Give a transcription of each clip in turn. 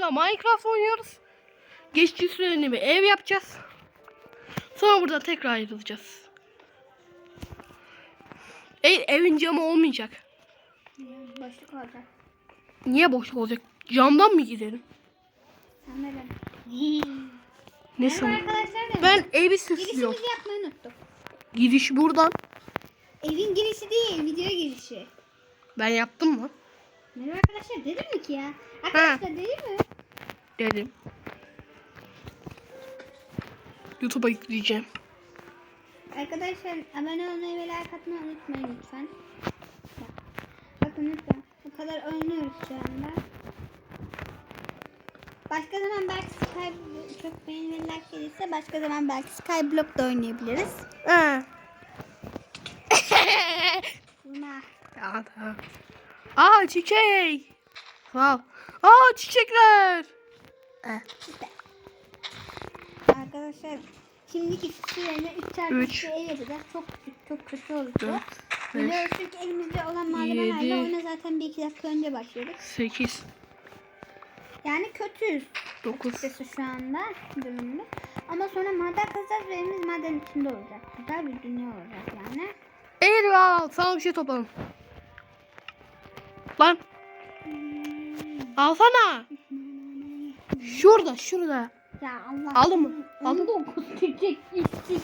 arkadaşlarla Minecraft oynuyoruz. Geçici süreli bir ev yapacağız. Sonra burada tekrar ayrılacağız. E, evin camı olmayacak. Boşluk olacak. Niye boşluk olacak? Camdan mı gidelim? Sanırım. Ne sanırım? Ben evi süslüyorum. girişimizi yapmayı unuttuk. Giriş buradan. Evin girişi değil, video girişi. Ben yaptım mı? Merhaba arkadaşlar dedim mi ki ya? Arkadaşlar dedim mi? Dedim. YouTube'a yükleyeceğim. Arkadaşlar abone olmayı ve like atmayı unutmayın lütfen. Bak, Bakın lütfen. Bu kadar oynuyoruz şu anda. Başka zaman belki Sky çok beğeni ve like gelirse başka zaman belki Skyblock da oynayabiliriz. He. Buna. Ya, tamam. Aa çiçek. Ol. Aa çiçekler. Arkadaşlar şimdiki süreyle 3 çarpı Üç. 3 ev yapacağız. Çok çok kötü. Dört, beş, çünkü elimizde olan malzemelerle yedi. oyuna zaten bir iki dakika önce başladık. 8, Yani kötüyüz 9, açıkçası şu anda durumda. Ama sonra maden kazacağız ve evimiz maden içinde olacak. Güzel bir dünya olacak yani. Eyvah sana bir şey topladım. Lan alsana. Şurada şurada. Ya Allah. Aldın mı? Aldın. 19 çiçek işsiz.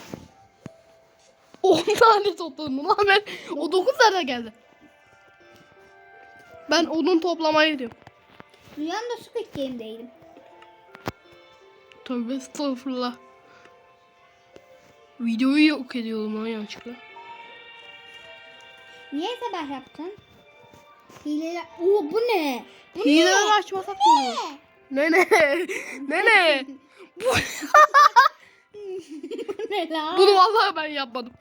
10 tane topladım lan ben. O 9 nereden geldi? Ben odun toplamaya gidiyorum. Rüyamda Squid Game'deydim. Tövbe estağfurullah. Videoyu yok ediyorum lan yanlışlıkla. Niye sabah yaptın? Hileler... Oo bu ne? Bu Hileleri açmasak mı olur? ne? Ne ne? Ne ne? Bu, ne lan? bunu vallahi ben yapmadım.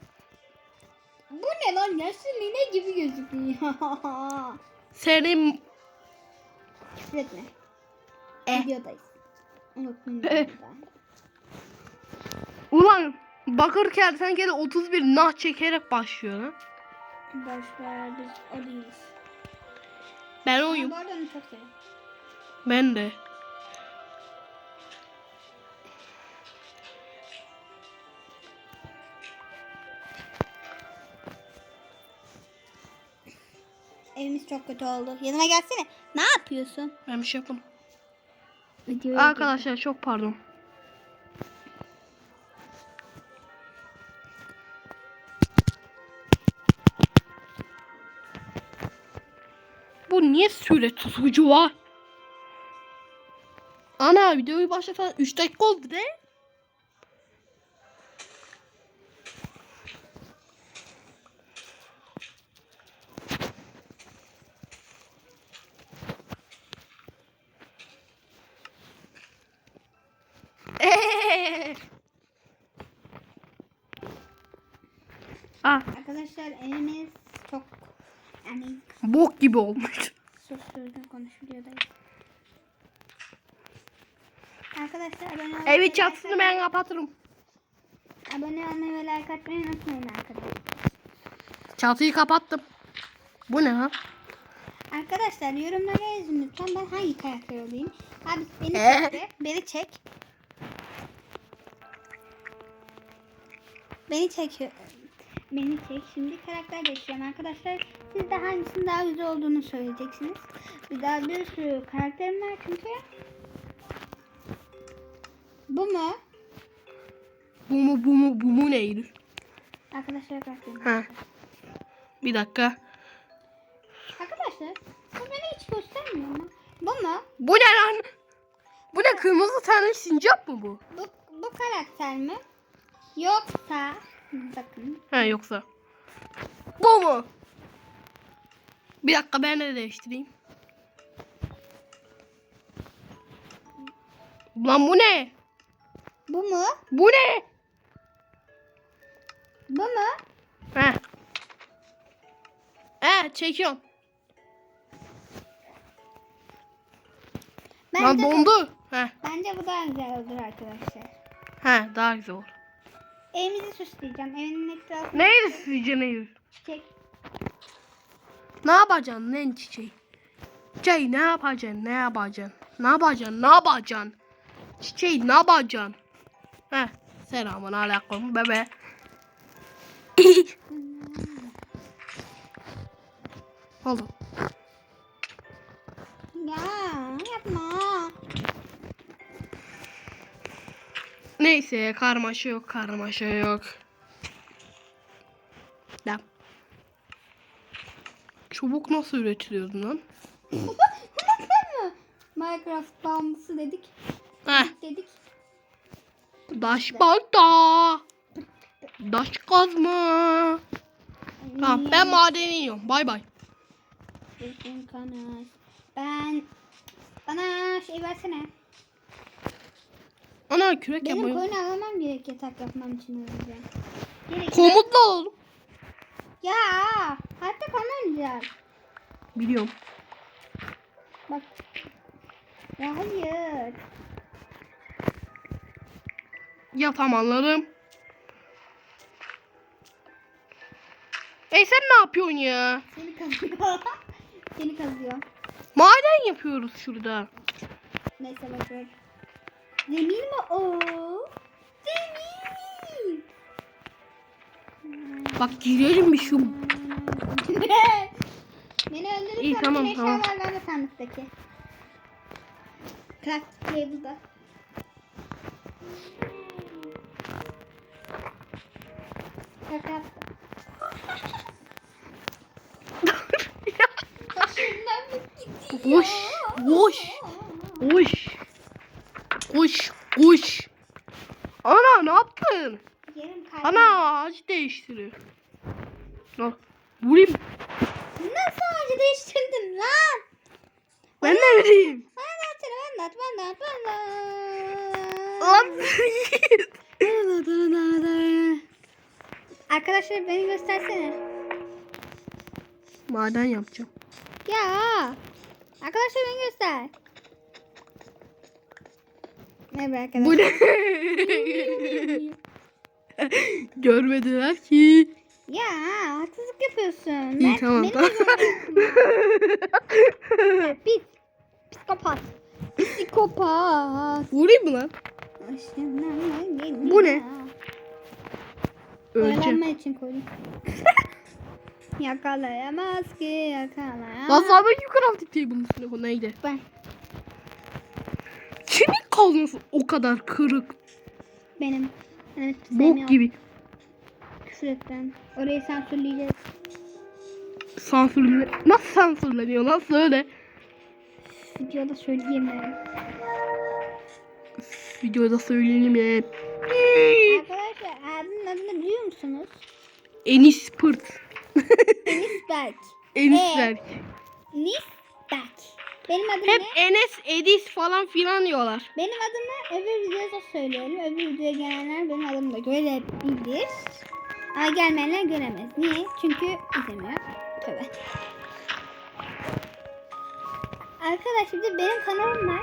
Bu ne lan? Yaşlı nine gibi gözüküyor. Senin Küfür etme. Eh. Videodayız. Unutmayın. Eh. ulan bakırken sen gene 31 nah çekerek başlıyor lan. Boş ver biz o değiliz. Ben oyum. çok seviyorum. Ben de. Evimiz çok kötü oldu. Yanıma gelsene. Ne yapıyorsun? Ben bir şey. Videoya Arkadaşlar çok pardon. Süre tutucu var? Ana videoyu başlatan 3 dakika oldu de. Ah, Arkadaşlar evimiz çok yani bok gibi olmuş. Sus sözden konuş videodayız. Arkadaşlar abone olmayı Evi ve çatısını ben kapatırım. Abone olmayı ve like atmayı unutmayın arkadaşlar. Çatıyı kapattım. Bu ne ha? Arkadaşlar yorumlara yazın lütfen ben hangi karakter olayım? Abi beni Ee? çek. de, Beni çek. Beni çek. Beni çek. Şimdi karakter değiştireceğim arkadaşlar. Siz de hangisinin daha güzel olduğunu söyleyeceksiniz. Bir daha bir sürü karakterim var çünkü. Bu mu? Bu mu bu mu bu mu neydi? Arkadaşlar karakterim. Ha. Bir dakika. Arkadaşlar bu beni hiç göstermiyor mu? Bu mu? Bu ne lan? Bu ne kırmızı tane sincap mı bu? Bu, bu karakter mi? Yoksa bakın Ha yoksa. Bu mu? Bir dakika ben de değiştireyim. Lan bu ne? bu mu? Bu ne? Bu mu? He. He çekiyorum. Lan Bence, dondu. He. bence bu daha güzel olur arkadaşlar. He daha güzel olur. Evimizi süsleyeceğim. Evinin etrafını Neydi sizce neydi? çiçek. Ne yapacaksın lan çiçeği? Çiçeği ne yapacaksın? Ne yapacaksın? Ne yapacaksın? Ne yapacaksın? Çiçeği ne yapacaksın? Heh. Selamun aleyküm bebe. Oldu. Ya yapma. Neyse karmaşa yok karmaşa yok. Çubuk nasıl üretiliyordu lan? Minecraft bağımlısı dedik. Heh. Dedik. Daş balta. Daş kazma. Tamam ben madene iniyorum. Bay bay. Ben bana şey versene. Ana kürek Benim yapmayı. koyunu alamam gerek yatak yapmam için öyle. Gerek. Komutla oğlum. Ya hatta kalmayacağım. Biliyorum. Bak. Ya hayır. Yapamanlarım. Ey sen ne yapıyorsun ya? Seni kazıyor. Seni kazıyor. Maden yapıyoruz şurada. Neyse bakıyorum. Demir mi o? Demir. Bak girelim bir şu. Beni öldürürsen İyi, tamam, bütün tamam. eşyalar bende sandıktaki. Craft table'da. Şaka yaptım. Başımdan mı gidiyor? Boş. Ana ne yaptın? Yerim kalbim. Ana ağaç değiştiriyor. Al. Vurayım. Nasıl ağacı değiştirdin lan? Ben ne bileyim. Anlat anlat anlat anlat. Lan. Arkadaşlar beni göstersene. Maden yapacağım. Ya. Arkadaşlar beni göster. Merhaba arkadaşlar. Bu ne? Görmediler ki. Ya haksızlık yapıyorsun. İyi Ben- tamam beni tamam. Pis. Psikopat. Psikopat. Vurayım mı lan? Bu ne? Oyalanma için koydum. Yakalayamaz ki yakalayamaz. Lan sağdaki crafting table'ın üstüne bu neydi? Ben. Kimin kazması o kadar kırık? Benim. Evet. Bok gibi. Küfür et ben. Orayı sansürleyeceğiz. Sansürle... Nasıl sansürleniyor lan söyle. Videoda söyleyemiyorum. Videoda söyleyelim ya. Arkadaşlar abimin adını biliyor musunuz? Enis Pırt. Enis Berk. Enis Ee? Berk. Nis Berk. Benim adım Hep ne? Enes, Edis falan filan diyorlar. Benim adımı öbür videoda söyleyelim. Öbür videoya gelenler benim adımı da görebilir. Ama gelmeyenler göremez. Niye? Çünkü izlemiyor. Tövbe. Arkadaşlar bir de benim kanalım var.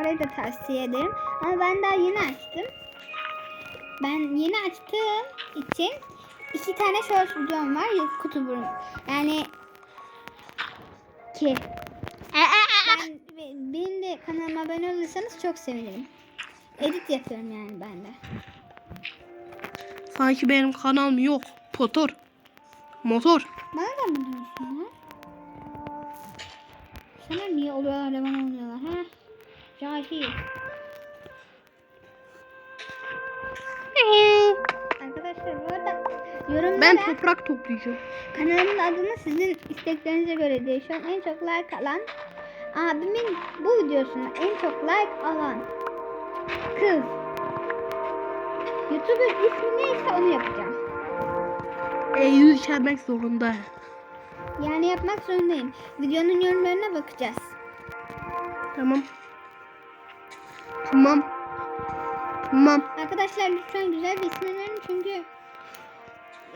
Orayı da tavsiye ederim. Ama ben daha yeni açtım. Ben yeni açtığım için iki tane short videom var. YouTuber'ım. Yani ki ben benim de kanalıma abone olursanız çok sevinirim. Edit yapıyorum yani ben de. Sanki benim kanalım yok. Motor. Motor. Bana da mı diyorsun ha? Sana niye oluyorlar da bana olmuyorlar ha? Cahil. Arkadaşlar bu arada yorumlara Ben toprak toplayacağım. kanalımın adını sizin isteklerinize göre değişiyor. En çok like alan abimin bu videosuna en çok like alan kız YouTuber ismi neyse onu yapacağım. Eylül içermek zorunda. Yani yapmak zorundayım. Videonun yorumlarına bakacağız. Tamam. Tamam. Tamam. Arkadaşlar lütfen güzel bir isim verin çünkü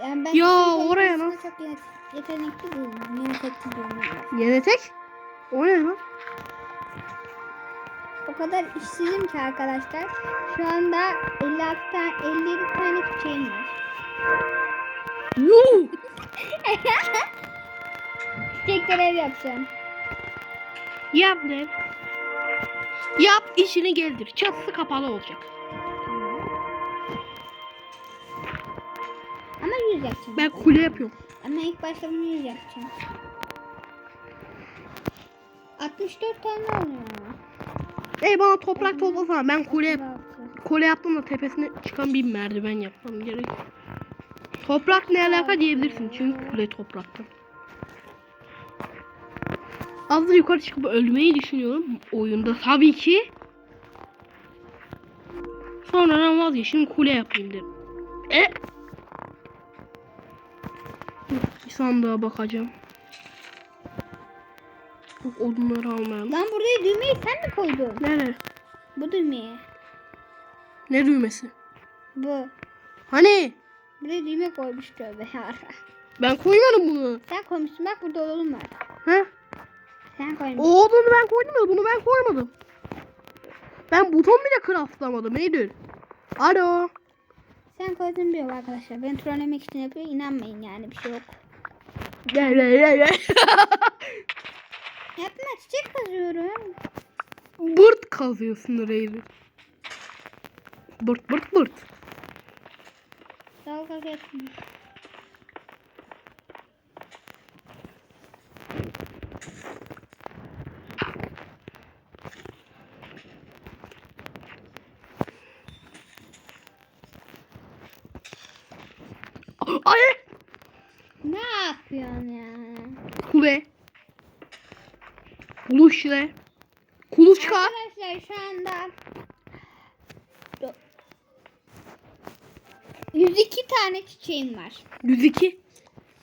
yani ben Ya, oraya nasıl- çok yet- yetenekli değilim. Yetenekli değilim. Yine tek. O ne lan? O kadar işsizim ki arkadaşlar. Şu anda 56 tane 57 tane çiçeğim var. Yuh. Çiçek görev yapacağım. Yap lan. Yap işini geldir. Çatısı kapalı olacak. Ama yüz yapacağım. Ben kule yapıyorum. Ama ilk başta bunu yüz yapacağım. 64 tane oluyor. Ey bana toprak toplasana. Ben kule kule yaptım da tepesine çıkan bir merdiven yapmam gerek. Toprak ne alaka diyebilirsin çünkü kule topraktan. Az da yukarı çıkıp ölmeyi düşünüyorum oyunda tabii ki. Sonradan vazgeçtim kule yapayım dedim. E? Bir sandığa bakacağım. Yok odunları almayalım. Lan buraya düğmeyi sen mi koydun? Nere? Bu düğmeyi. Ne düğmesi? Bu. Hani? Buraya düğme koymuş tövbe ya. Ben koymadım bunu. Sen koymuşsun bak burada oğlum var. He? Sen koymuşsun. O odunu ben koydum da bunu ben koymadım. Ben buton bile craftlamadım Eylül. Alo. Sen koydun diyor arkadaşlar. Ben trollemek için yapıyor. İnanmayın yani bir şey yok. Gel gel gel gel. Yapma çiçek kazıyorum. Bırt kazıyorsun Eylül. Bırt bırt bırt. Dalga geçme. Ay. Ne yapıyorsun ya? Kule. Kuluçle. Kuluçka. Arkadaşlar şu anda Do- 102 tane çiçeğim var. 102.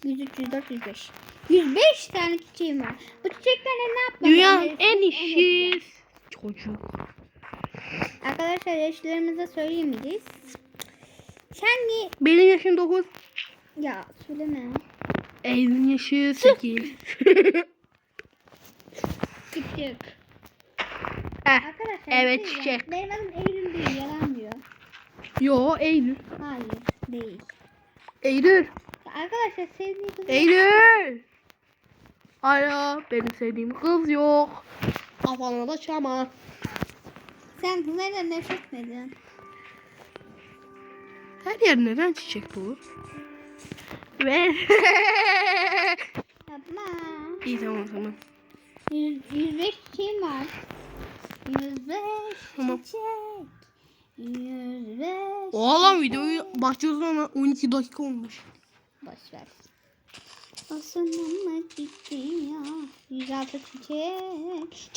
103, 104, 105. 105 tane çiçeğim var. Bu çiçeklerle ne yapmam? Dünyanın en işsiz çocuk. Arkadaşlar yaşlarımıza söyleyemeyeceğiz. Sen niye... Benim yaşım 9. Ya söyleme. Eylül'ün yaşı 8. Çiçek. Heh. Arkadaşlar Evet, şey çiçek. Benim adım Eylül değil yalan diyor. Yo Eylül. Hayır değil. Eylül. Arkadaşlar sevdiği kızı... Eylül. Alo benim sevdiğim kız yok. Kafana da çama. Sen kızlarla nefret mi ediyorsun? Her yer neden çiçek dolu? Ve Yapma. iyi tamam tamam. 100, 105 çiçeğim var. 105 Tamam. çiçek. 105 Oğlum videoyu başlıyoruz ama 12 dakika olmuş. Boş ver. Olsun ama gitti ya. 106 çiçek.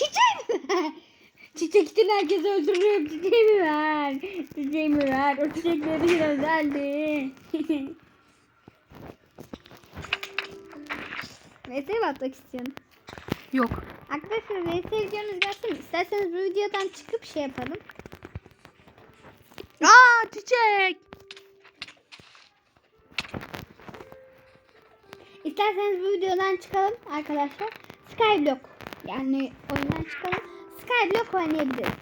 Çiçek için herkes öldürüyor. Çiçeğimi ver. Çiçeğimi ver. O çiçekleri özeldi. Mi atmak istiyorsun? Yok. Arkadaşlar VS videonuz gelsin? İsterseniz bu videodan çıkıp şey yapalım. Aa çiçek. İsterseniz bu videodan çıkalım arkadaşlar. Skyblock yani oyundan çıkalım. Skyblock oynayabiliriz.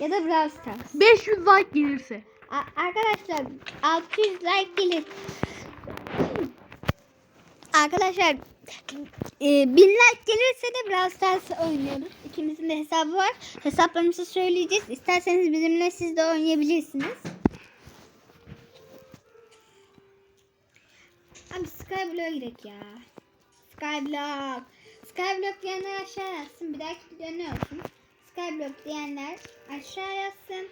Ya da Brawl Stars. 500 like gelirse. A- arkadaşlar 600 like gelir. Arkadaşlar e, 1000 like gelirse de Brawl Stars oynuyoruz. İkimizin de hesabı var. Hesaplarımızı söyleyeceğiz. İsterseniz bizimle siz de oynayabilirsiniz. Abi Skyblock'a girek ya. Skyblock. Skyblock diyenler aşağı yazsın. Bir dahaki video ne olsun? Skyblock diyenler aşağı yazsın.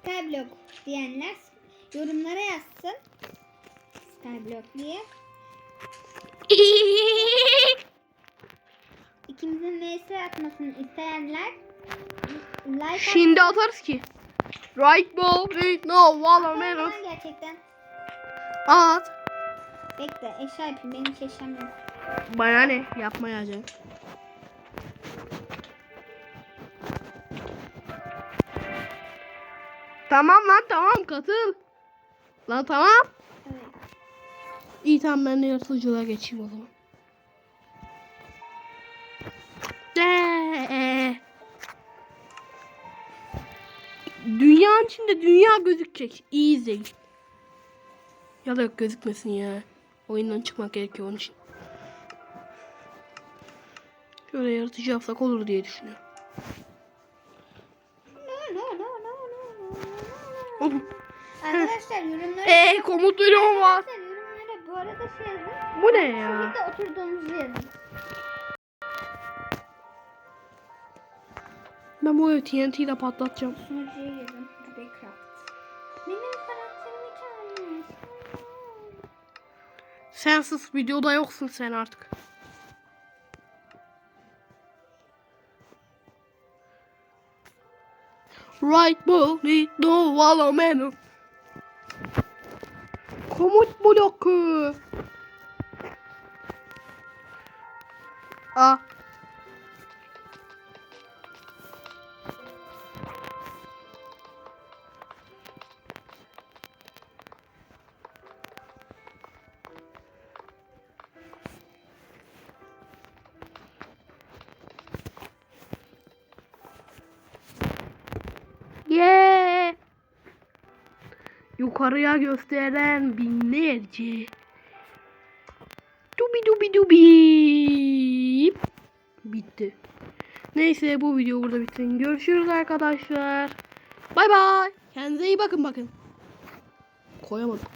Skyblock diyenler yorumlara yazsın. Skyblock diye. İkimizin vs atmasını isteyenler like Şimdi atarız ki. Right ball, right no, atmayı menos. gerçekten. At. Bekle eşya yapayım. Benim hiç eşyam yok. Bana ne? Yapmayacağım. Tamam lan tamam katıl. Lan tamam. İyi tamam ben de yaratıcılığa geçeyim o zaman. Dünyanın içinde dünya gözükecek. İyi izleyin. Ya da yok gözükmesin ya. Oyundan çıkmak gerekiyor onun için. Şöyle yaratıcı yapsak olur diye düşünüyorum. Arkadaşlar yorumlara Eee komut veriyorum var. Şey yazın. Bu ne ya? Birlikte oturduğumuzu yazın. Ben bu TNT ile patlatacağım. Sunucuya. Benim karakterimi çalmış. Sensiz videoda yoksun sen artık. Right bully no alameno. Komut bloku. Yukarıya gösteren binlerce. Dubi dubi dubi. Bitti. Neyse bu video burada bitsin. Görüşürüz arkadaşlar. Bay bay. Kendinize iyi bakın bakın. Koyamadım.